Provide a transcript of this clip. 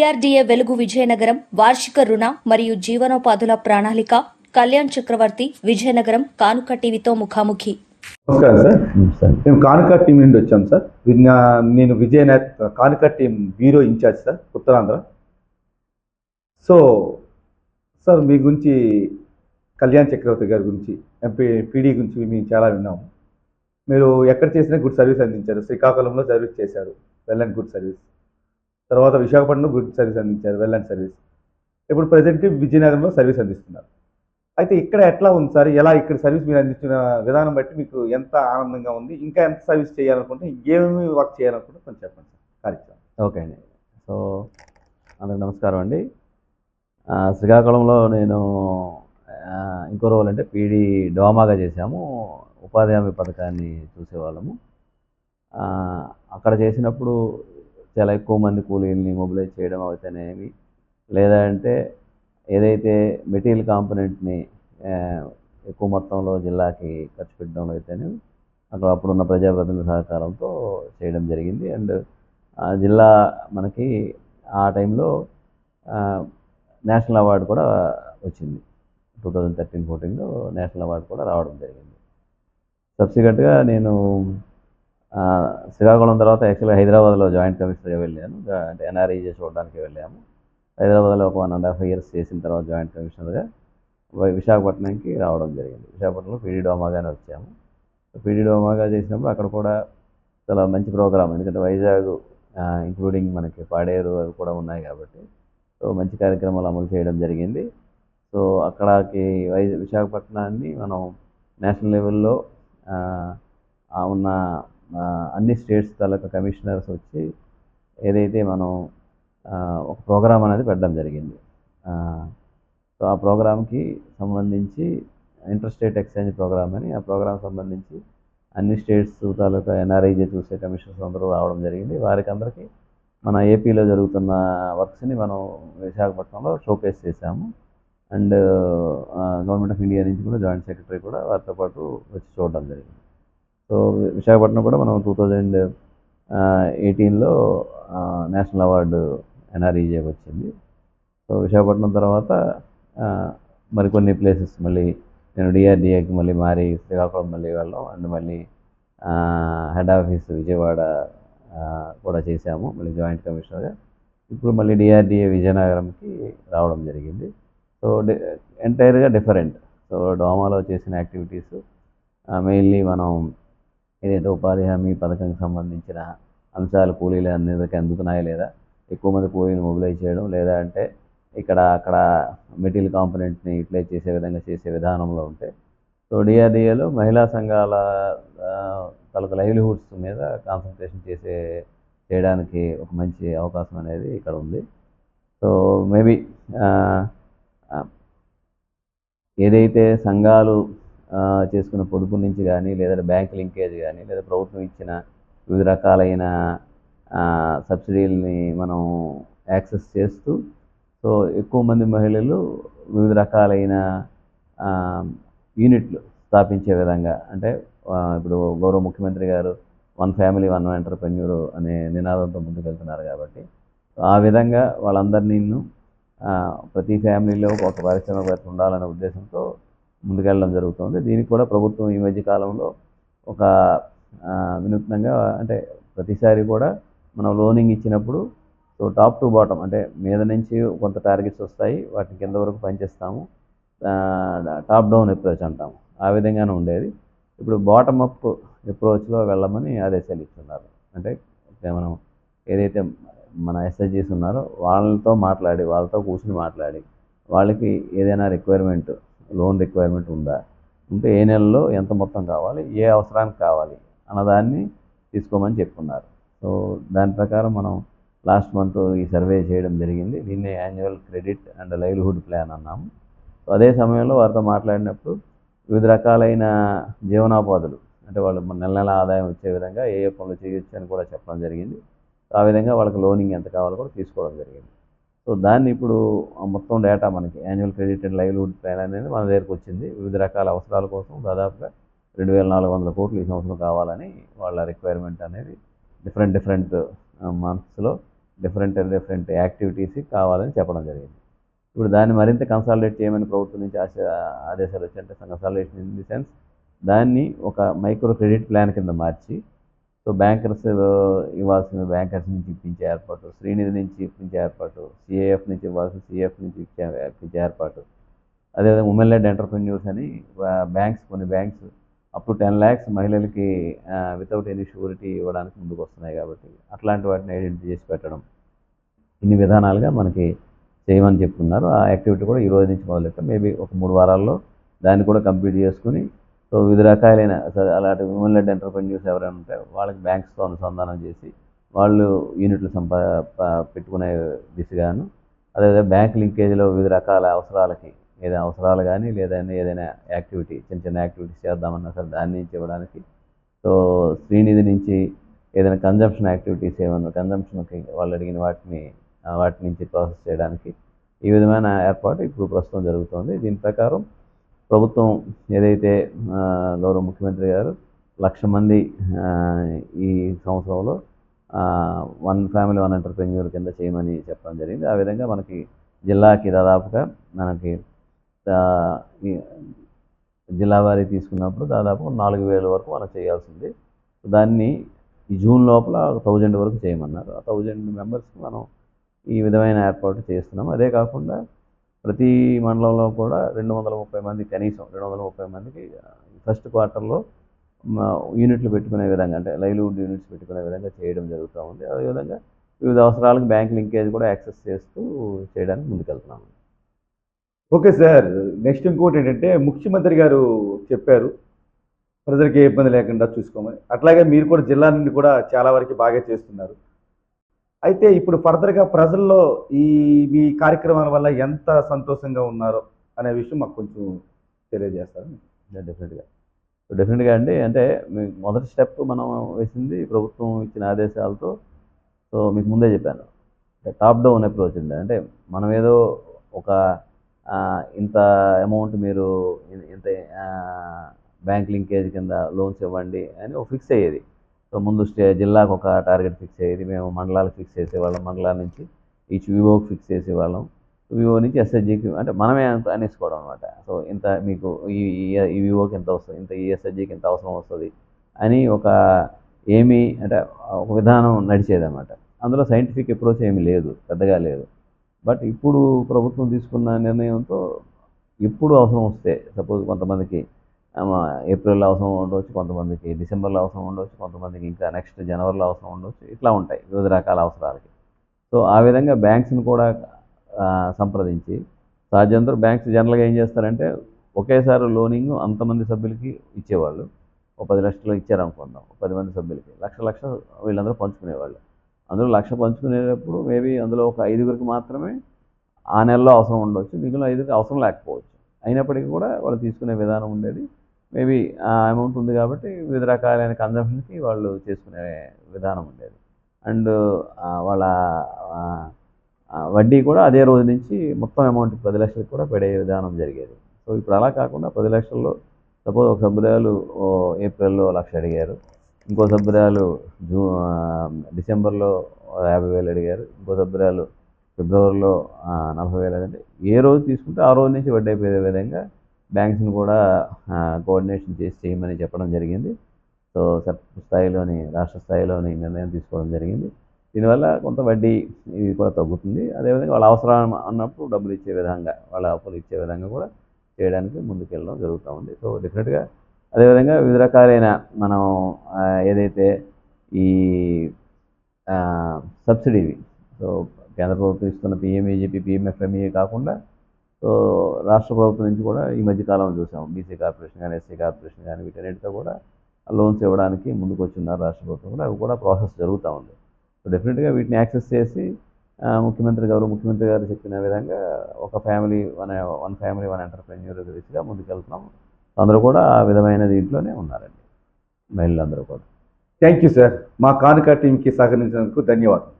DRDA వెలుగు విజయనగరం వార్షిక రుణ మరియు జీవనోపాధుల ప్రణాళిక కళ్యాణ్ చక్రవర్తి విజయనగరం కానుక టీవీతో ముఖాముఖి. నమస్కారం సార్. సార్ మేము కానుక టీం నుండి వచ్చాం సార్. నేను Vijayanath Kanuka team bureau incharge sir Uttarandhra. So sir మీ గురించి కళ్యాణ్ చక్రవర్తి గారి గురించి ఎంపీ పీడీ గురించి మేము చాలా విన్నాము మీరు ఎక్కడ చేసినా గుడ్ సర్వీస్ అందించారు. శ్రీకాకుళంలో సర్వీస్ చేశారు. Well and good service. తర్వాత విశాఖపట్నంలో గుడ్ సర్వీస్ అందించారు వెల్ అండ్ సర్వీస్. ఇప్పుడు ప్రజెంట్ విజయనగరంలో సర్వీస్ అందిస్తున్నారు. అయితే ఇక్కడ ఎట్లా ఉంది సార్? ఎలా ఇక్కడ సర్వీస్ మీరు అందించిన విధానం బట్టి మీకు ఎంత ఆనందంగా ఉంది? ఇంకా ఎంత సర్వీస్ చేయాలనుకుంటే ఇంకేమేమి వర్క్ చేయాలనుకుంటే కొంచెం చెప్పండి సార్ కార్యక్రమం. ఓకే అండి. సో అందరికి నమస్కారం అండి. శ్రీకాకుళంలో నేను ఇంకో రోజు అంటే పీడీ డోమాగా చేశాము. ఉపాధి హామీ పథకాన్ని చూసేవాళ్ళము. అక్కడ చేసినప్పుడు చాలా ఎక్కువ మంది కూలీల్ని మొబిలైజ్ చేయడం అయితేనేమి లేదా అంటే ఏదైతే మెటీరియల్ కాంపోనెంట్ని ఎక్కువ మొత్తంలో జిల్లాకి ఖర్చు పెట్టడంలో అయితేనేమి అక్కడ అప్పుడున్న ప్రజాప్రతినిధుల సహకారంతో చేయడం జరిగింది. అండ్ జిల్లా మనకి ఆ టైంలో నేషనల్ అవార్డు కూడా వచ్చింది. టూ థౌజండ్ థర్టీన్ ఫోర్టీన్లో నేషనల్ అవార్డు కూడా రావడం జరిగింది. సబ్సిక్వెంట్గా నేను శ్రీకాకుళం తర్వాత యాక్చువల్గా హైదరాబాద్లో జాయింట్ కమిషనర్గా వెళ్ళాను. అంటే ఎన్ఆర్ఈజే చూడడానికి వెళ్ళాము. హైదరాబాద్లో ఒక వన్ అండ్ హాఫ్ ఇయర్స్ చేసిన తర్వాత జాయింట్ కమిషనర్గా విశాఖపట్నంకి రావడం జరిగింది. విశాఖపట్నంలో పీడీ డోమాగానే వచ్చాము. పీడీ డోమాగా చేసినప్పుడు అక్కడ కూడా చాలా మంచి ప్రోగ్రామ్ ఎందుకంటే వైజాగ్ ఇంక్లూడింగ్ మనకి పాడేరు అవి కూడా ఉన్నాయి కాబట్టి సో మంచి కార్యక్రమాలు అమలు చేయడం జరిగింది. సో అక్కడకి వైజాగ్ విశాఖపట్నాన్ని మనం నేషనల్ లెవెల్లో ఉన్న అన్ని స్టేట్స్ తాలూకా కమిషనర్స్ వచ్చి ఏదైతే మనం ఒక ప్రోగ్రాం అనేది పెట్టడం జరిగింది. సో ఆ ప్రోగ్రామ్కి సంబంధించి ఇంటర్ స్టేట్ ఎక్స్చేంజ్ ప్రోగ్రామ్ అని ఆ ప్రోగ్రామ్ సంబంధించి అన్ని స్టేట్స్ తాలూకా ఎన్ఆర్ఐజే చూసే కమిషనర్స్ అందరూ రావడం జరిగింది. వారికి అందరికీ మన ఏపీలో జరుగుతున్న వర్క్స్ని మనం విశాఖపట్నంలో షోకేస్ చేశాము. అండ్ గవర్నమెంట్ ఆఫ్ ఇండియా నుంచి కూడా జాయింట్ సెక్రటరీ కూడా వారితో పాటు వచ్చి చూడడం జరిగింది. సో విశాఖపట్నం కూడా మనం టూ థౌజండ్ ఎయిటీన్లో నేషనల్ అవార్డు ఎన్ఆర్ఈజే వచ్చింది. సో విశాఖపట్నం తర్వాత మరికొన్ని ప్లేసెస్ మళ్ళీ నేను డిఆర్డిఏకి మళ్ళీ మారి శ్రీకాకుళం మళ్ళీ వెళ్ళాం. అండ్ మళ్ళీ హెడ్ ఆఫీస్ విజయవాడ కూడా చేశాము మళ్ళీ జాయింట్ కమిషనర్గా. ఇప్పుడు మళ్ళీ డిఆర్డిఏ విజయనగరంకి రావడం జరిగింది. సో ఎంటైర్గా డిఫరెంట్. సో డోమాలో చేసిన యాక్టివిటీస్ మెయిన్లీ మనం ఏదైతే ఉపాధి హామీ పథకానికి సంబంధించిన అంశాలు కూలీలు అందరికీ అందుతున్నాయా లేదా? ఎక్కువ మంది కూలీలు మొబిలైజ్ చేయడం లేదా అంటే ఇక్కడ అక్కడ మెటీరియల్ కాంపనెంట్ని యూటిలైజ్ చేసే విధంగా చేసే విధానంలో ఉంటే. సో డిఆర్డిఏలో మహిళా సంఘాల తలకు లైవ్లీహుడ్స్ మీద కాన్సన్ట్రేషన్ చేసే చేయడానికి ఒక మంచి అవకాశం అనేది ఇక్కడ ఉంది. సో మేబీ ఏదైతే సంఘాలు చేసుకున్న పొదుపు నుంచి కానీ లేదా బ్యాంక్ లింకేజ్ కానీ లేదా ప్రభుత్వం ఇచ్చిన వివిధ రకాలైన సబ్సిడీలని మనం యాక్సెస్ చేస్తూ సో ఎక్కువ మంది మహిళలు వివిధ రకాలైన యూనిట్లు స్థాపించే విధంగా అంటే ఇప్పుడు గౌరవ ముఖ్యమంత్రి గారు వన్ ఫ్యామిలీ వన్ ఎంటర్ప్రెన్యూర్ అనే నినాదంతో ముందుకెళ్తున్నారు కాబట్టి ఆ విధంగా వాళ్ళందరినీ ప్రతి ఫ్యామిలీలో ఒక పరిశ్రమ ఉండాలనే ఉద్దేశంతో ముందుకెళ్ళడం జరుగుతుంది. దీనికి కూడా ప్రభుత్వం ఈ మధ్య కాలంలో ఒక వినూత్నంగా అంటే ప్రతిసారి కూడా మనం లోనింగ్ ఇచ్చినప్పుడు సో టాప్ టు బాటమ్ అంటే మీద నుంచి కొంత టార్గెట్స్ వస్తాయి. వాటిని కింద వరకు పనిచేస్తాము. టాప్ డౌన్ అప్రోచ్ అంటాము. ఆ విధంగానే ఉండేది. ఇప్పుడు బాటమ్ అప్ అప్రోచ్లో వెళ్ళమని ఆదేశాలు ఇస్తున్నారు. అంటే మనం ఏదైతే మన ఎస్ఐజీస్ ఉన్నారో వాళ్ళతో మాట్లాడి వాళ్ళతో కూర్చుని మాట్లాడి వాళ్ళకి ఏదైనా రిక్వైర్మెంట్ లోన్ రిక్వైర్మెంట్ ఉందా? ఉంటే ఏ నెలలో ఎంత మొత్తం కావాలి? ఏ అవసరానికి కావాలి? అన్నదాన్ని తీసుకోమని చెప్పుకున్నారు. సో దాని ప్రకారం మనం లాస్ట్ మంత్ ఈ సర్వే చేయడం జరిగింది. దీన్నే annual credit and livelihood plan అన్నాము. సో అదే సమయంలో వారితో మాట్లాడినప్పుడు వివిధ రకాలైన జీవనోపాధులు అంటే వాళ్ళు నెల నెల ఆదాయం వచ్చే విధంగా ఏ ఏ పనులు చేయొచ్చు అని కూడా చెప్పడం జరిగింది. ఆ విధంగా వాళ్ళకి లోనింగ్ ఎంత కావాలో కూడా తీసుకోవడం జరిగింది. సో దాన్ని ఇప్పుడు మొత్తం డేటా మనకి annual credit and livelihood plan అనేది మన దగ్గరకు వచ్చింది. వివిధ రకాల అవసరాల కోసం దాదాపుగా రెండు వేల నాలుగు వందల కోట్లు ఈ సంవత్సరం కావాలని వాళ్ళ రిక్వైర్మెంట్ అనేది డిఫరెంట్ డిఫరెంట్ మంత్స్లో డిఫరెంట్ డిఫరెంట్ యాక్టివిటీస్ కావాలని చెప్పడం జరిగింది. ఇప్పుడు దాన్ని మరింత కన్సాలిడేట్ చేయమని ప్రభుత్వం నుంచి ఆశ ఆదేశాలు వచ్చాయంటే కన్సాలిడేషన్ ఇన్ ది సెన్స్ దాన్ని ఒక మైక్రో క్రెడిట్ ప్లాన్ కింద మార్చి సో బ్యాంకర్స్ ఇవ్వాల్సిన బ్యాంకర్స్ నుంచి ఇప్పించే ఏర్పాటు శ్రీనిధి నుంచి ఇప్పించే ఏర్పాటు సిఏఎఫ్ నుంచి ఇవ్వాల్సిన సిఏఎఫ్ నుంచి ఇచ్చే ఇప్పించే ఏర్పాటు. అదేవిధంగా ఉమెన్ లెడ్ ఎంటర్ప్రెన్యూర్స్ అని బ్యాంక్స్ కొన్ని banks up to ten lakhs మహిళలకి వితౌట్ ఎనీ షూరిటీ ఇవ్వడానికి ముందుకు వస్తున్నాయి కాబట్టి అట్లాంటి వాటిని ఐడెంటిఫై చేసి పెట్టడం ఇన్ని విధానాలుగా మనకి చేయమని చెప్తున్నారు. ఆ యాక్టివిటీ కూడా ఈ రోజు నుంచి మొదలెట్టాం. మేబీ ఒక మూడు వారాల్లో దాన్ని కూడా కంప్లీట్ చేసుకుని సో వివిధ రకాలైన సరే అలాంటి ఉమెన్ లెడ్ ఎంటర్ప్రెన్యూర్స్ ఎవరైనా ఉంటే వాళ్ళకి బ్యాంక్స్తో అనుసంధానం చేసి వాళ్ళు యూనిట్లు సంపా పెట్టుకునే దిశగాను. అదేవిధంగా బ్యాంక్ లింకేజ్లో వివిధ రకాల అవసరాలకి ఏదైనా అవసరాలు కానీ లేదైనా ఏదైనా యాక్టివిటీ చిన్న చిన్న యాక్టివిటీస్ చేద్దామన్నా సరే దాని నుంచి ఇవ్వడానికి. సో శ్రీనిధి నుంచి ఏదైనా కన్జంప్షన్ యాక్టివిటీస్ ఏమన్నా కన్జంప్షన్కి వాళ్ళు అడిగిన వాటిని వాటి నుంచి ప్రాసెస్ చేయడానికి ఈ విధమైన ఏర్పాటు ఇప్పుడు ప్రస్తుతం జరుగుతుంది. దీని ప్రకారం ప్రభుత్వం ఏదైతే గౌరవ ముఖ్యమంత్రి గారు లక్ష మంది ఈ సంవత్సరంలో వన్ ఫ్యామిలీ వన్ ఎంటర్ప్రెన్యూర్ కింద చేయమని చెప్పడం జరిగింది. ఆ విధంగా మనకి జిల్లాకి దాదాపుగా మనకి జిల్లా వారి తీసుకున్నప్పుడు దాదాపు నాలుగు వేల వరకు మనం చేయాల్సింది. దాన్ని ఈ జూన్ లోపల థౌజండ్ వరకు చేయమన్నారు. ఆ థౌజండ్ మెంబర్స్కి మనం ఈ విధమైన ఏర్పాటు చేస్తున్నాం. అదే కాకుండా ప్రతి మండలంలో కూడా రెండు వందల ముప్పై మంది కనీసం రెండు వందల ముప్పై మందికి ఫస్ట్ క్వార్టర్లో యూనిట్లు పెట్టుకునే విధంగా అంటే లైవ్లీవుడ్ యూనిట్స్ పెట్టుకునే విధంగా చేయడం జరుగుతూ ఉంది. అదేవిధంగా వివిధ అవసరాలకు బ్యాంక్ లింకేజ్ కూడా యాక్సెస్ చేస్తూ చేయడానికి ముందుకెళ్తున్నాము. Okay sir. నెక్స్ట్ ఇంకోటి ఏంటంటే ముఖ్యమంత్రి గారు చెప్పారు ప్రజలకు ఏ ఇబ్బంది లేకుండా చూసుకోమని. అట్లాగే మీరు కూడా జిల్లా నుండి కూడా చాలా వరకు బాగా చేస్తున్నారు. అయితే ఇప్పుడు ఫర్దర్గా ప్రజల్లో ఈ మీ కార్యక్రమాల వల్ల ఎంత సంతోషంగా ఉన్నారో అనే విషయం మాకు కొంచెం తెలియజేస్తారు? డెఫినెట్గా డెఫినెట్గా అండి. అంటే మొదటి స్టెప్ మనం వేసింది ప్రభుత్వం ఇచ్చిన ఆదేశాలతో. సో మీకు ముందే చెప్పాను. టాప్ డౌన్ అప్రోచ్ ఉంది అంటే మనం ఏదో ఒక ఇంత అమౌంట్ మీరు ఇంత బ్యాంక్ లింకేజ్ కింద లోన్స్ ఇవ్వండి అని ఒక ఫిక్స్ అయ్యేది. ముందు స్టే జిల్లాకు ఒక టార్గెట్ ఫిక్స్ అయ్యేది మేము మండలాలు ఫిక్స్ చేసేవాళ్ళం మండలాల నుంచి ఈచ్ వివోకి ఫిక్స్ చేసేవాళ్ళం. వివో నుంచి ఎస్ఎస్జికి అంటే మనమే అనేసుకోవడం అనమాట సో ఇంత మీకు ఈ ఈ- వివోకి ఎంత వస్తుంది ఇంత ఈ ఎస్ఎస్జికి ఎంత అవసరం వస్తుంది అని ఒక ఏమి అంటే ఒక విధానం నడిచేదన్నమాట. అందులో సైంటిఫిక్ అప్రోచ్ ఏమీ లేదు పెద్దగా లేదు. బట్ ఇప్పుడు ప్రభుత్వం తీసుకున్న నిర్ణయంతో ఎప్పుడు అవసరం వస్తే సపోజ్ కొంతమందికి ఏప్రిల్లో అవసరం ఉండవచ్చు కొంతమందికి డిసెంబర్లో అవసరం ఉండవచ్చు కొంతమందికి ఇంకా నెక్స్ట్ జనవరిలో అవసరం ఉండవచ్చు ఇట్లా ఉంటాయి వివిధ రకాల అవసరాలకి. సో ఆ విధంగా బ్యాంక్స్ని కూడా సంప్రదించి సాధ్యంతో బ్యాంక్స్ జనరల్గా ఏం చేస్తారంటే ఒకేసారి లోనింగ్ అంతమంది సభ్యులకి ఇచ్చేవాళ్ళు. ఒక పది లక్షలు ఇచ్చారనుకుందాం ఒక పది మంది సభ్యులకి. లక్ష లక్ష వీళ్ళందరూ పంచుకునేవాళ్ళు. అందులో లక్ష పంచుకునేటప్పుడు మేబీ అందులో ఒక ఐదుగురికి మాత్రమే ఆ నెలలో అవసరం ఉండవచ్చు మిగిలిన ఐదుగురికి అవసరం లేకపోవచ్చు. అయినప్పటికీ కూడా వాళ్ళు తీసుకునే విధానం ఉండేది మేబీ ఆ అమౌంట్ ఉంది కాబట్టి వివిధ రకాలైన కన్జంప్షన్కి వాళ్ళు చేసుకునే విధానం ఉండేది. అండ్ వాళ్ళ వడ్డీ కూడా అదే రోజు నుంచి మొత్తం అమౌంట్ పది లక్షలకు కూడా పడే విధానం జరిగేది. సో ఇప్పుడు అలా కాకుండా పది లక్షల్లో సపోజ్ ఒక సభ్యురాలు ఏప్రిల్లో లక్ష అడిగారు. ఇంకో సభ్యురాలు జూ డిసెంబర్లో యాభై వేలు అడిగారు. ఇంకో సభ్యురాలు ఫిబ్రవరిలో నలభై వేలు అంటే ఏ రోజు తీసుకుంటే ఆ రోజు నుంచి వడ్డీ అయిపోయే విధంగా బ్యాంక్స్ని కూడా కోఆర్డినేషన్ చేసి చేయమని చెప్పడం జరిగింది. సో స్థాయిలోని రాష్ట్ర స్థాయిలోని నిర్ణయం తీసుకోవడం జరిగింది. దీనివల్ల కొంత వడ్డీ ఇది కూడా తగ్గుతుంది. అదేవిధంగా వాళ్ళ అవసరం అన్నప్పుడు డబ్బులు ఇచ్చే విధంగా వాళ్ళ అప్పులు ఇచ్చే విధంగా కూడా చేయడానికి ముందుకెళ్ళడం జరుగుతూ ఉంది. సో డెఫినెట్గా అదేవిధంగా వివిధ రకాలైన మనం ఏదైతే ఈ సబ్సిడీవి సో కేంద్ర ప్రభుత్వం ఇస్తున్న పిఎంఈజీపీ పిఎంఎఫ్ఎంఈ కాకుండా సో రాష్ట్ర ప్రభుత్వం నుంచి కూడా ఈ మధ్య కాలంలో చూసాం బీసీ కార్పొరేషన్ కానీ ఎస్సీ కార్పొరేషన్ కానీ వీటన్నిటితో కూడా లోన్స్ ఇవ్వడానికి ముందుకు వచ్చిన్నారు రాష్ట్ర ప్రభుత్వం కూడా. అవి కూడా ప్రాసెస్ జరుగుతూ ఉంది. సో డెఫినెట్గా వీటిని యాక్సెస్ చేసి ముఖ్యమంత్రి గారు ముఖ్యమంత్రి గారు చెప్పిన విధంగా ఒక family one one family one entrepreneur దిశగా ముందుకెళ్తున్నాం అందరూ కూడా ఆ విధమైన దీంట్లోనే ఉన్నారండి. మహిళలందరూ కూడా. Thank you sir. మా కానుక టీంకి సహకరించినందుకు ధన్యవాదాలు.